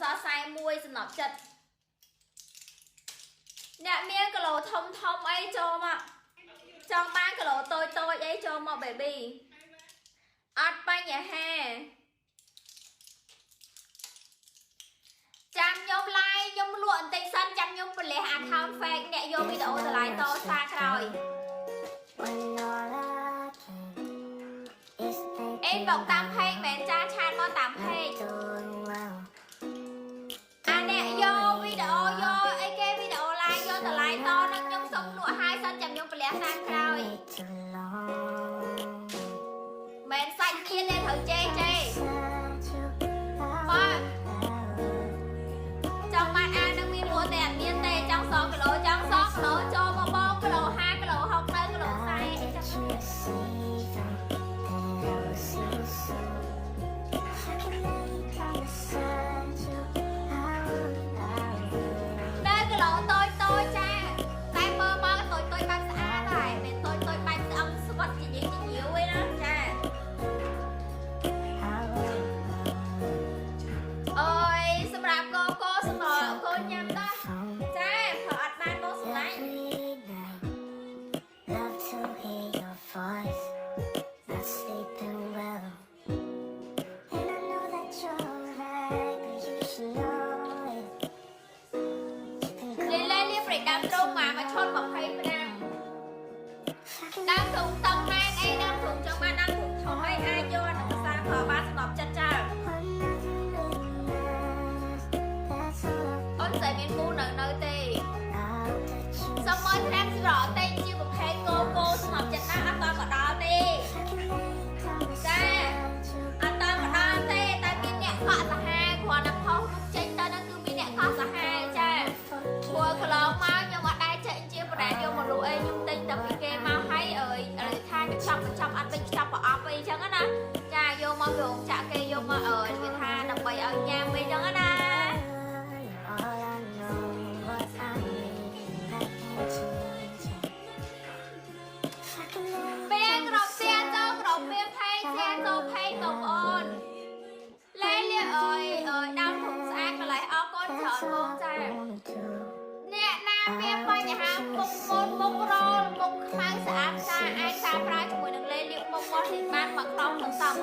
សល់41សំណប់ចិត្តអ្នកមានគីឡូធំធំអីចូលមកចង់បានគីឡូតូចតូចអីចូលមក baby អត់បញ្ហាចាំខ្ញុំឡាយខ្ញុំលក់បន្តិចសិនចាំខ្ញុំប្រលះ account fake អ្នកយកវីដេអូតម្លៃតសារក្រោយអេបកតាម page មែនចាឆាតមកតាម page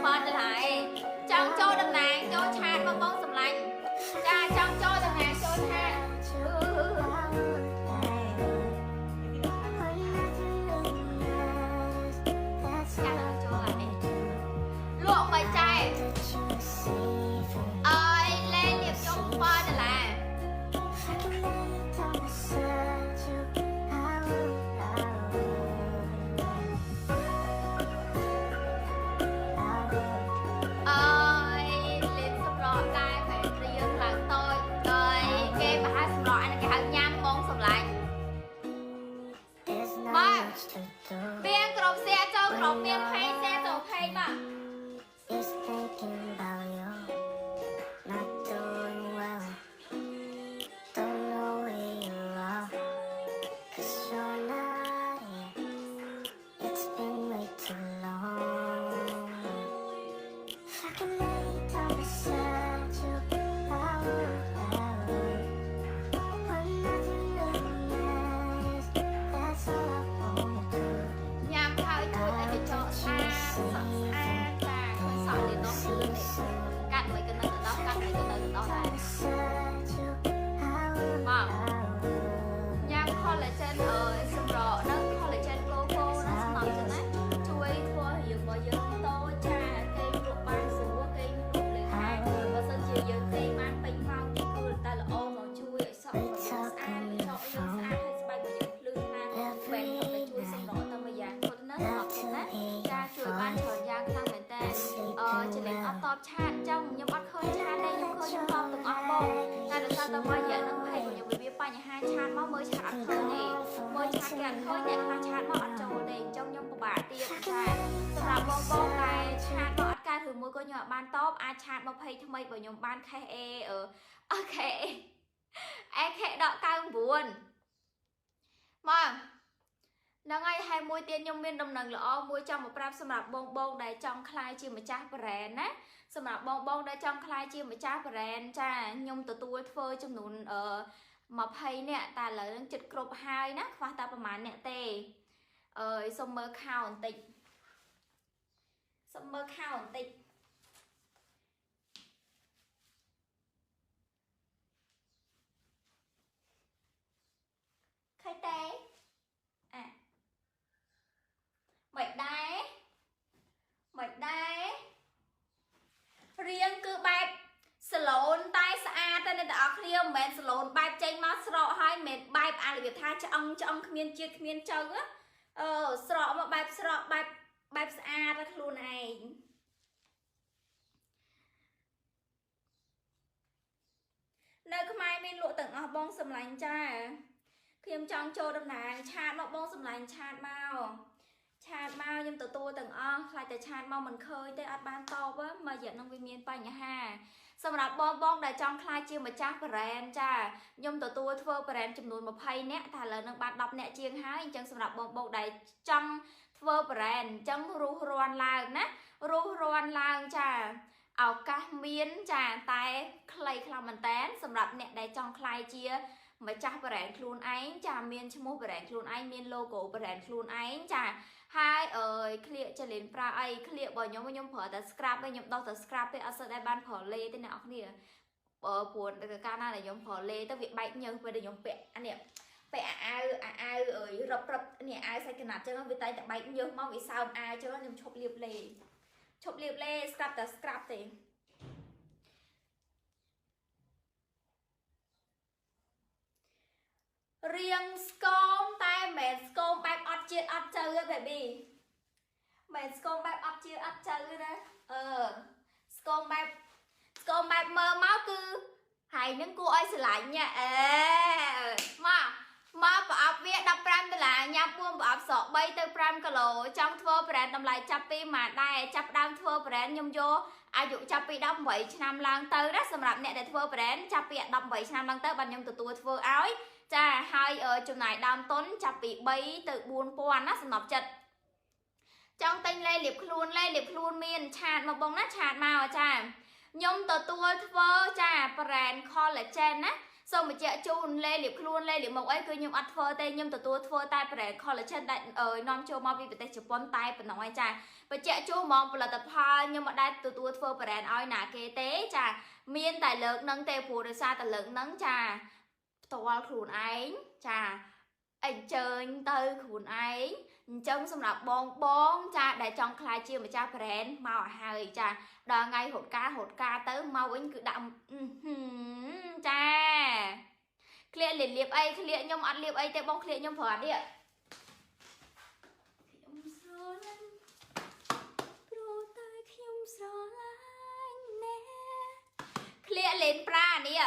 hard to hide. ជួយបាននេះគាត់យ៉ាងខ្លាំងមែនតើអឺចលេងអត់តបឆាតចឹងខ្ញុំអត់ឃើញឆាតទេខ្ញុំឃើញខ្ញុំតបទាំងអស់បងតែដោយសារតែមករយៈនឹងភ័យខ្ញុំវាបញ្ហាឆាតមកមើលឆាតអត់ឃើញទេមើលឆាតគេអត់ឃើញអ្នកខ្លះឆាតមកអត់ចូលទេចឹងខ្ញុំពិបាកទៀតតែសម្រាប់បងបងដែលឆាតមកអត់កើតឬមួយក៏ខ្ញុំអត់បានតបអាចឆាតមកភ័យថ្មីបើខ្ញុំបានខេះអេអូខេអេខេដក99មក ហ្នឹងហើយហើយមួយទៀតខ្ញុំមានដំណឹងល្អមួយចង់មកប្រាប់សម្រាប់បងបងដែលចង់ក្លាយជាម្ចាស់ប្រេនណាសម្រាប់បងបងដែលចង់ក្លាយជាម្ចាស់ប្រេនចាខ្ញុំទទួលធ្វើចំនួនអឺ20នាក់តែឥឡូវហ្នឹងចិត្តគ្រប់ហើយណាខ្វះតែប្រហែលអ្នកទេអើយសុំមើលខោបន្តិចសុំមើលខោបន្តិចឃើញទេអា មិនដែរមិនដែររៀងគឺបែបសាឡូនតែស្អាតតែអ្នកទាំងអស់គ្នា មិនមែនសាឡូនបែបចេញមកស្រកហើយមិនមែនបែបអារបៀបថាឆ្អឹងឆ្អឹងគ្មានជាតិគ្មានចៅណាអឺស្រកមកបែបស្រកបែបបែបស្អាតតែខ្លួនឯងនៅខ្មែរមានលក់ទាំងអស់បងសម្លាញ់ចាខ្ញុំចង់ចូលដំណើរឆាតមកបងសម្លាញ់ឆាតមកឆាតមកខ្ញុំ ទទួលទាំងអស់ខ្លាចតែឆាតមកមិនឃើញទេអត់បានតបហ៎មករយៈនឹងវាមានបញ្ហាសម្រាប់បងបងដែលចង់ខ្លាចជាម្ចាស់បរ៉ែនចាខ្ញុំទទួលធ្វើបរ៉ែនចំនួន20នាក់តែឥឡូវនឹងបាន10នាក់ជាងហើយអញ្ចឹងសម្រាប់បងបងដែលចង់ធ្វើបរ៉ែនអញ្ចឹងរុះរាន់ឡើងណារុះរាន់ឡើងចាឱកាសមានចាតែខ្លីខ្លះមែនតែនសម្រាប់អ្នកដែលចង់ខ្លាយជា ម្ចាស់បរ៉ែនខ្លួនឯងចាមានឈ្មោះបរ៉ែនខ្លួនឯងមាន logo បរ៉ែនខ្លួនឯងចាហើយអើយក្លៀកចលិនប្រើអីក្លៀករបស់ខ្ញុំខ្ញុំប្រើតែ scrap ទេខ្ញុំដោះតែ scrap ទេអត់សូវដែរបានប្រើលេទេអ្នកនរគ្នាអឺព្រោះកាលណាដែលខ្ញុំប្រើលេទៅវាបែកញើសពេលដែលខ្ញុំពាក់អានេះពាក់អាវអាអាវអើយរឹបរឹបនេះអាវសាច់កណាត់ចឹងវាតែតែបែកញើសមកវាសើមអាវចឹងខ្ញុំឈប់លាបលេឈប់លាបលេ scrap តែ scrap ទេ រៀងស្គមតែមិនមែនស្គមបែបអត់ជាតិអត់ជើទេ baby មិនមែនស្គមបែបអត់ជាតិអត់ជើទេណាអឺស្គមបែបស្គមបែបមើលមកគឺហើយនឹងគួរឲ្យស្រឡាញ់ញ៉ាអេមកមកប្រអប់វា15ដុល្លារញ៉ាំ4ប្រអប់សក់3ទៅ5គីឡូចង់ធ្វើប្រេនតម្លៃចាប់ពីមួយដែរចាប់ដើមធ្វើប្រេនខ្ញុំយកអាយុចាប់ពី18ឆ្នាំឡើងទៅណាសម្រាប់អ្នកដែលធ្វើប្រេនចាប់ពី18ឆ្នាំឡើងទៅបាទខ្ញុំទទួលធ្វើឲ្យ ចាហើយចំណាយដើមទុនចាប់ពី3ទៅ4000ណាសម្រាប់ចិត្តចង់ទិញលេលាបខ្លួនលេលាបខ្លួនមានឆាតមកបងណាឆាតមកចាខ្ញុំទទួលធ្វើចាប្រែន collagen ណាសូមបញ្ជាក់ជូនលេលាបខ្លួនលេលាបមុខអីគឺខ្ញុំអត់ធ្វើទេខ្ញុំទទួលធ្វើតែប្រែន collagen ដែលនាំចូលមកពីប្រទេសជប៉ុនតែប៉ុណ្ណោះឯងចាបញ្ជាក់ជូនហ្មងផលិតផលខ្ញុំអត់ដែលទទួលធ្វើប្រែនឲ្យណាគេទេចា មានតែលើកនឹងទេព្រោះដោយសារតែលើកនឹងចា ផ្ទាល់ខ្លួនឯងចាអញ្ជើញទៅខ្លួនឯងអញ្ចឹងសម្រាប់បងបងចាដែលចង់ខ្លាយជាម្ចាស់ brand មកឲ្យហើយចាដល់ថ្ងៃរត់ការរត់ការទៅមកវិញគឺដាក់ចាក្លៀកលៀបលៀបអីក្លៀកខ្ញុំអត់លៀបអីទេបងក្លៀកខ្ញុំប្រើអានេះខ្ញុំស្រឡាញ់ព្រោះតែខ្ញុំស្រឡាញ់ណែក្លៀកលេនប្រានេះ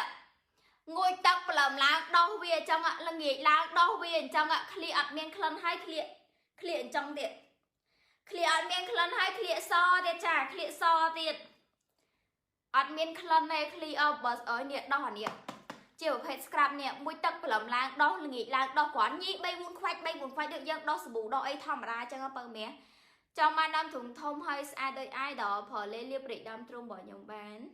ងួយទឹកប្លឹមឡើងដោះវាអញ្ចឹងល្ងាចឡើងដោះវាអញ្ចឹងក្លៀកអត់មានក្លិនហើយក្លៀកក្លៀកអញ្ចឹងទៀតក្លៀកអត់មានក្លិនហើយក្លៀកសទៀតចាក្លៀកសទៀតអត់មានក្លិនទេក្លៀកអបអើយនេះដោះអានេះជាប្រភេទ scrap នេះមួយទឹកប្លឹមឡើងដោះល្ងាចឡើងដោះគ្រាន់ញី3 4ខ្វាច់3 4ខ្វាច់ដូចយើងដោះសាប៊ូដោះអីធម្មតាអញ្ចឹងបើមាសចង់បានដើមធំធំហើយស្អាតដូច idol ប្រើលេលាបព្រិចដើមទ្រុំរបស់ខ្ញុំបានហៅ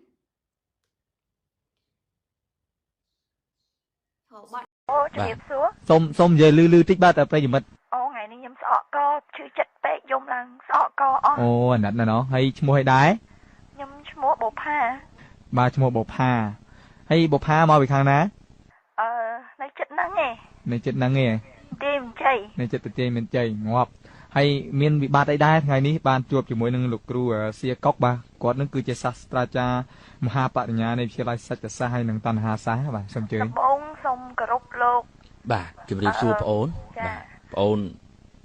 បាត់ អូជំរាបសួរសូមសូមនិយាយលឺលឺតិចបាទតែប្រិយមិត្តអូថ្ងៃនេះខ្ញុំស្អកកឈឺចិត្តពេកយំឡើងស្អកកអស់អូអាណិតណាស់ណោះហើយឈ្មោះអីដែរខ្ញុំឈ្មោះបូផាបាទឈ្មោះបុផាហើយបុផាមកពីខាងណាអឺនៅចិត្តហ្នឹងឯងនៅចិត្តហ្នឹងឯងទេមិនជ័យនៅចិត្តប្រជែងមានជ័យងាប់ហើយមានវិបត្តិអីដែរថ្ងៃនេះបានជួបជាមួយនឹងលោកគ្រូសៀកុកបាទគាត់នឹងគឺជាសាស្ត្រាចារ្យមហាបរិញ្ញានៃវិទ្យាល័យសិទ្ធិសាស្ត្រហើយនិងតណ្ហាសាស្ត្របាទសូមអញ្ជើញដំបង សូមគោរពលោក បាទជម្រាបសួរបងអូនចាបាទបងអូន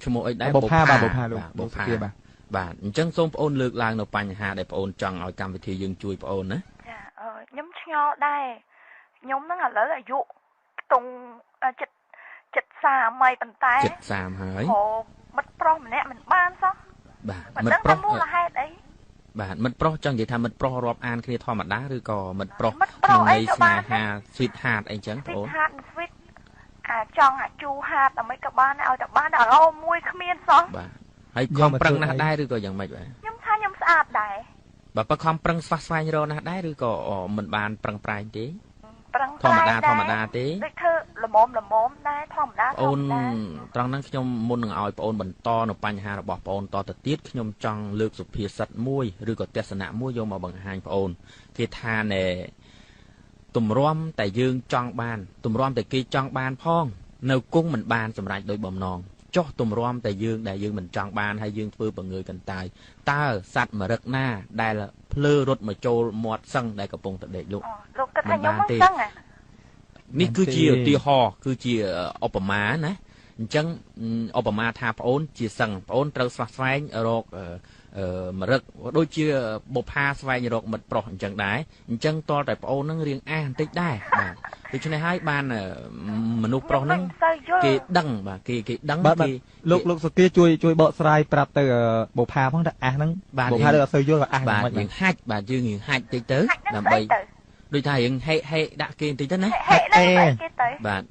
ឈ្មោះអីដែរបុផាបាទបុផាលោកបាទបុបុផាផាបាទបាទអញ្ចឹងសូមបងអូនលើកឡើងនៅបញ្ហាដែលបងអូនចង់ឲ្យកម្មវិធីយើងជួយបងអូនណាចាអឺខ្ញុំឆ្ងល់ដែរខ្ញុំហ្នឹងឥឡូវអាយុខ្ទង់អឺចិត្តចិត្ត30ហើយប៉ុន្តែចិត្ត30ហើយហៅមិត្តប្រុសម្នាក់មិនបានសោះបាទមិនមិដឹងត្តប្រុថាសមូលហេតុអី បាទមិត្តប្រុសចង់និយាយថាមិត្តប្រុសរាប់អានគ្នាធម្មតាឬក៏មិត្តប្រុសមិត្តប្រុសក្នុងអីន័យក៏ស្នេបានហា sweet heart អីចឹងបងស្វីអូតនហាត់ស្វីតអាចង់អាជូហាតដើម្បីក៏បានដែរឲ្យតែបានតែរោមួយគ្មានសោះបាទហើយយកខំមកប្រឹងធ្វើណាស់អីដែរឬក៏យ៉ាងម៉េចបាទខ្ញុំថាខ្ញុំស្អាតដែរបើបើខំប្រឹងស្វះស្វែងរកណាស់ដែរឬក៏មិនបានប្រឹងប្រែងទេប្រឹងធម្មតាប្រែងធម្មតាទេដូចធ្វើ ល្មមល្មមដែរធម្មតាប្អូនធម្មតាត្រង់ហ្នឹងខ្ញុំមុននឹងឲ្យប្អូនបន្តនៅបញ្ហារបស់ប្អូនតទៅទៀតខ្ញុំចង់លើកសុភាសិតមួយឬក៏ទស្សនៈមួយយកមកបង្ហាញប្អូនគេថាណែទម្រាំតែយើងចង់បានទម្រាំតែគេចង់បានផង នៅគង់មិនបានសម្រេចដោយបំណងចុះទម្រាំតែយើងដែលយើងមិនចង់បានហើយយើងធ្វើបង្ងើយកន្តើយតើសัตว์មរឹកណាដែលភ្លើរត់មកចូលមាត់សឹងដែលកំពុងតែដេកលក់អូលោកគិតថាខ្ញុំមិនបានមិនទេដឹងហ៎ នេះគឺជាទេឧទាហរណ៍គឺជាឧបមាណាអញ្ចឹងឧបមាថាប្អូន ជាសឹងប្អូនត្រូវស្វះស្វែងរកអឺអឺមរឹកដូចជាបុប្ផាស្វែងរកមិត្តប្រុសអញ្ចឹងដែរអញ្ចឹងតលតែប្អូននឹងរៀងអាបន្តិចដែរបាទដូច្នេះហើយបានអឺមនុស្សប្រុសហ្នឹងខ្ញុំមិនសូវយល់គេដឹងបាទគេគេដឹងបាទបាទគេលោកលោកសុគាជួយជួយបកស្រាយប្រាប់ទៅអឺបុផាផងថាអះហ្នឹងបាទបុផាទៅអត់សូវយល់ថាអះបាទមិនរៀងហាច់បាទយើងរៀងហាច់តិចទៅហាច់ហ្នឹងដើម្បីស្អីទៅ ដូចថារៀងហេហេដាក់គេបន្តិចទៅណាហេហ្នឹងស្អីគេទៅបាទ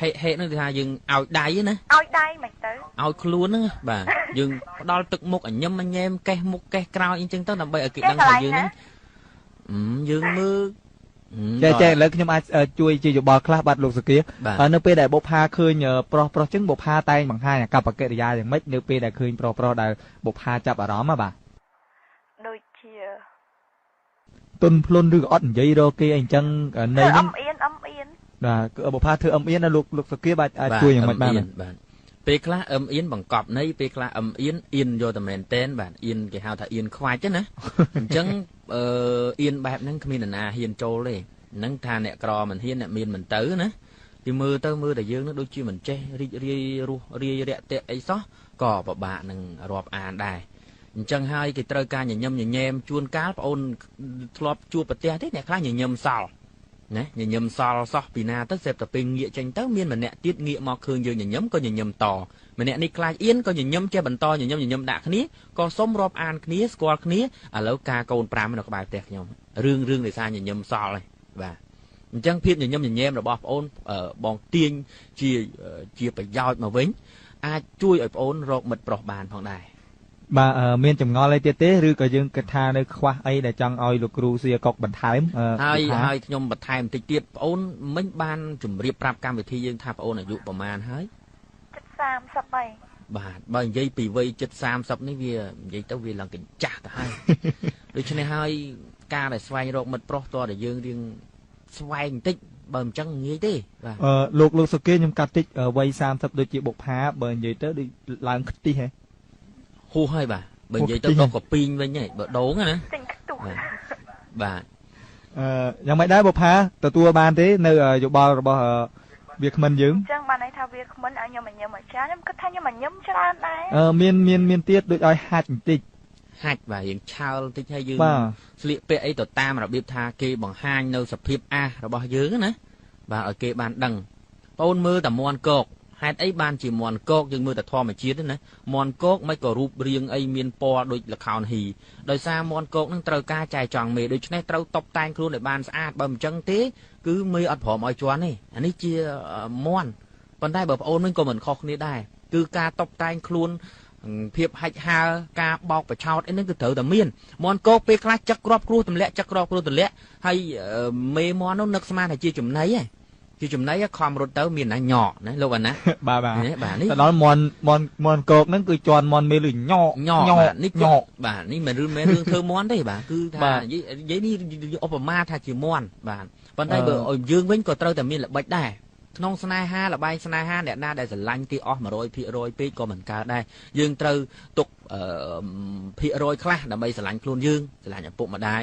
ហេហេហ្នឹងគឺថាយើងឲ្យដៃណាឲ្យដៃមិនទៅឲ្យខ្លួនហ្នឹងបាទយើងផ្ដាល់ទឹកមុខអញញឹមអញញែមកេះមុខកេះក្រោយអីចឹងទៅដើម្បីឲ្យគេដឹងថាយើងហ្នឹងអឺយើងមើលអឺចេះចេះឥដល់ឡូវខ្ញុំអាចអឺជួយជាយោបល់ខ្លះបាទលោកសុគាបាទអឺនៅពេលដែលបុផាឃើញអឺប្រុសប្រុសចឹងបុផាតែងបង្ហាញអាកប្បកិរិយាយ៉ាងម៉េចនៅពេលដែលឃើញប្រុសប្រុសដែលបុផាចាប់អារម្មណ៍ហ៎បាទ ដូចជា ទុនភ្លុនឬក៏អត់និយាយរកគេអីចឹងអឺនៃអហ្នឹងមអៀនអមអៀនបាទគឺបុផាធ្វើអឹមអៀនណាលោកលោកសុគាបាទអាចបាទជួយយ៉ាងម៉េចបានអ៊ីនបាទពេលខ្លះអឹមអៀនបង្កប់ន័យពេលខ្លះអឹមអៀនអៀនយកតែមែនតែនបាទអៀនគេហៅថាអៀនខ្វាច់ហ្នឹងណាអញ្ចឹងអឺអៀនបែបហ្នឹងគ្មាននរណាហ៊ានចូលទេហ្នឹងថាអ្នកក្រមិនហ៊ានអ្នកមានមិនទៅណាទីមើលទៅមើលតែយើងនឹងដូចជាមិនចេះរីករាយរស់រាយរាក់ទាក់អីសោះក៏ពិបាកនឹងរាប់អានដែរ អញ្ចឹងហើយគេត្រូវការញញឹមញញែមជួនកាលប្អូនធ្លាប់ជួបប្រទេសទេអ្នកខ្លះញញឹមសល់ណាញញឹមសល់សោះពីណាទៅសេបតែពេលងាកចេញទៅមានម្នាក់ទៀតងាកមកឃើញយើងញញឹមក៏ញញឹមតម្នាក់នេះខ្លាចអៀនក៏ញញឹមចេះបន្តញញឹមញញឹមដាក់គ្នាក៏សុំរាប់អានគ្នាស្គាល់គ្នាឥឡូវការកូន5នៅក្បែរផ្ទះខ្ញុំរឿងរឿងដោយសារញញឹមសល់ហ្នឹងបាទអញ្ចឹងភាពញញឹមញញែមរបស់ប្អូនអឺបងទាញជាអឺជាប្រយោជន៍មកវិញអាចជួយឲ្យប្អូនរកមិត្តប្រុសបានផងដែរ បាទអឺមានចម្ងល់អីទៀតទេឬក៏យើងគិតថានៅខ្វះអីដែលចង់ឲ្យលោកគ្រូសៀកុកបន្ថែមអឺហើយបុផាហើយខ្ញុំបន្ថែមបន្តិចទៀតប្អូនមិញបានជម្រាបប្រាប់កម្មវិធីយើងថាប្អូនអាយុប្រមាណហើយចិត្ត30ហើយបាទបើនិយាយពីវ័យជិត30នេះវានិយាយទៅវាឡើងកញ្ចាស់ទៅហើយដូច្នេះហើយការដែលស្វែងរកមិត្តប្រុសតើតែយើងរៀងស្វែងបន្តិចបើមិនចឹងងាយទេបាទអឺលោកលោកសុគាខ្ញុំកាត់តិចអឺវ័យ30ដូចជាបុផាបើនិយាយទៅដូចឡើងខ្ទិះហ៎ ហួសហើយបាទបើនិយាយទៅហួសតិចក៏កពីងវិញហើយបើដូងណាទិញខ្ទុះបាទបាទអឺយ៉ាងម៉េចដែរបុផាទទួលបានទេនៅអឺយោបល់របស់អឺវាគ្មិនយើងអញ្ចឹងបានន័យថាវាគ្មិនឲ្យខ្ញុំញញឹមឲ្យច្រើនខ្ញុំគិតថាខ្ញុំញញឹមច្រើនដែរអឺមានមានមានទៀតដូចឲ្យហាច់បន្តិចហាច់បាទរៀងឆើលបន្តិចហើយយើងបាទស្លៀកពាក់អីទៅតាមរបៀបថាគេបង្ហាញនៅសភាពអាសរបស់យើងណាបាទឲ្យគេបានដឹងបងអូនមើលតែមន់កក ហេតុអីបានជាមន់កកយើងមើលតែធម្មជាតិទេណាមន់កកមិនក៏រូបរាងអីមានពណ៌ដូចល្ខោនហ៊ីដោយសារមន់កកនឹងត្រូវការចែកចង់មេដូច្នេះត្រូវតុបតែងខ្លួនឲ្យបានស្អាតបើមិនចឹងទេគឺមេអត់ព្រមឲ្យជន់ទេអានេះជាអឺមន់ប៉ុន្តែបើប្អូនវិញក៏មិនខុសគ្នាដែរគឺការតុបតែងខ្លួនភាពហាច់ហើរការបោកប្រឆោតអីហ្នឹងគឺត្រូវតែមានមន់កកពេលខ្លះចឹកក្របគ្រោះទម្លាក់ចឹកក្របគ្រោះទម្លាក់ហើយអឺមេមន់នោះនឹកស្មានថាជាចំណីឯង ជាចំណីខំរត់ទៅមានណាញក់ណាលោកអាណាបាទបាទនេះបាទនេះទៅដល់មន់មន់មន់កោកហ្នឹងគឺជន់មន់មេលឺញក់ញក់បាទនេះញញក់ក់បាទនេះមិនរឿងមែនរឿងធ្វើមន់ទេបាទគឺថាបាទនិយាយនិយាយនេះឧបមាថាជាមន់បាទប៉ុន្តែអឺបើឲ្យយើងវិញក៏ត្រូវតែមានល្បិចដែរក្នុងស្នេហាលបែងស្នេហាអ្នកណាដែលស្រឡាញ់គេអស់100%ពេកក៏មិនកើតដែរយើងត្រូវទុកអឺភាគរយខ្លះដើម្បីស្រឡាញ់ខ្លួនយើងស្រឡាញ់ឪពុកម្ដាយ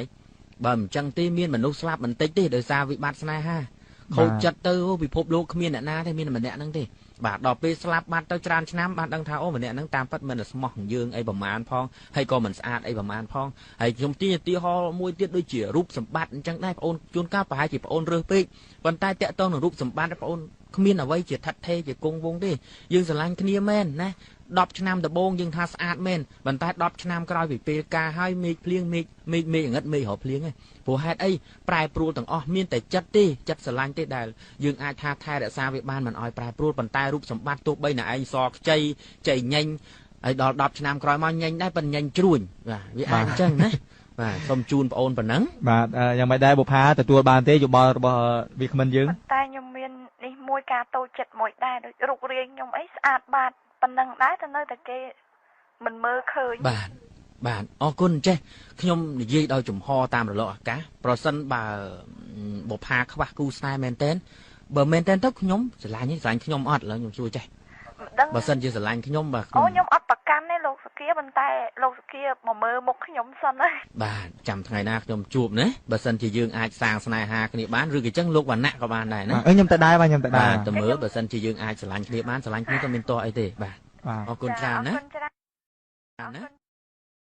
បើមិនចឹងទេមានមនុស្សស្លាប់បន្តិចទេដោយសារវិបត្តិស្នេហា ខូចចិត្តទៅអូពិភពលោកគ្មានអ្នកណាទេមានតែម្នាក់ហ្នឹងទេបាទដល់ពេលស្លាប់បាត់ទៅច្រើនឆ្នាំបានដឹងថាអូម្នាក់ហ្នឹងតាមពិតមិនស្មោះនឹងយើងអីប្រមាណផងហើយក៏មិនស្អាតអីប្រមាណផងហើយខ្ញុំទាញឧទាហរណ៍មួយទៀតដូចជារូបសម្បត្តិអញ្ចឹងដែរបងអូនជួនកាលប្រហែលជាបងអូនរើសពេកប៉ុន្តែតកតងនឹងរូបសម្បត្តិបងអូនគ្មានអ្វីជាថិតថេរជាគង់វង្សទេយើងស្រឡាញ់គ្នាមែនណា 10ឆ្នាំដំបូងយើងថាស្អាតមែនប៉ុន្តែ10ឆ្នាំក្រោយពីពេលការហើយមេឃភ្លៀងមេឃមេឃមេឃងឹតមេឃរកភ្លៀងឯងព្រោះហេតុអីប្រែប្រួលទាំងអស់មានតែចិត្តទេចិត្តស្រឡាញ់ទេដែលយើងអាចថាថែរក្សាវាបានមិនឲ្យប្រែប្រួលប៉ុន្តែរូបសម្បត្តិទោះបីណាឯងសខ្ចីចៃញញហើយដល់10ឆ្នាំក្រោយមកញញដែរប៉ុន្តែញញជ្រួញបាទវាអាចអញ្ចឹងណាបាទសូមជូនបងអូនប៉ុណ្ណឹងបាទអឺយ៉ាងម៉េចដែរបុប្ផាទទួលបានទេយោបល់របស់វាគ្មិនយើងប៉ុន្តែខ្ញុំមាននេះមួយការតូចចិត្តមួយដែរដូចរូបរាងខ្ញុំអីស្អាតបាត ប៉ុណ្ណឹងដែរតែនៅតែគេមិនមើលឃើញបាទបាទអរគុណចេះខ្ញុំនិយាយដោយចំហតាមរលកអាកាសប្រសិនបើបុប្ផាខ្វះគូស្នេហ៍មែនតែនបើមែនតែនទៅខ្ញុំស្រឡាញ់ទេស្រឡាញ់ខ្ញុំអត់ឡើយខ្ញុំសួរចេះមិនដឹងបើសិនជាស្រឡាញ់ខ្ញុំបាទអូខ្ញុំអត់ប្រកាន់ទេលោកសុ គាប៉ុន្តែលោកសុគាមកមើលមុខខ្ញុំសិនហើយបាទចាំថ្ងៃណាខ្ញុំជួបណាបើសិនជាយើងអាចសាងស្នេហាគ្នាបានឬក៏ចឹងលោកវណ្ណៈក៏បានដែរណាអឺខ្ញុំទៅដែរបាទខ្ញុំទៅដែរបាទទៅមើលបើសិនជាយើងអាចស្រឡាញ់គ្នាបានស្រឡាញ់គ្នាក៏មានតោះអីទេបាទបាទអរគុណច្រើនណាអរគុណច្រើនច្រើនណាអរគុណ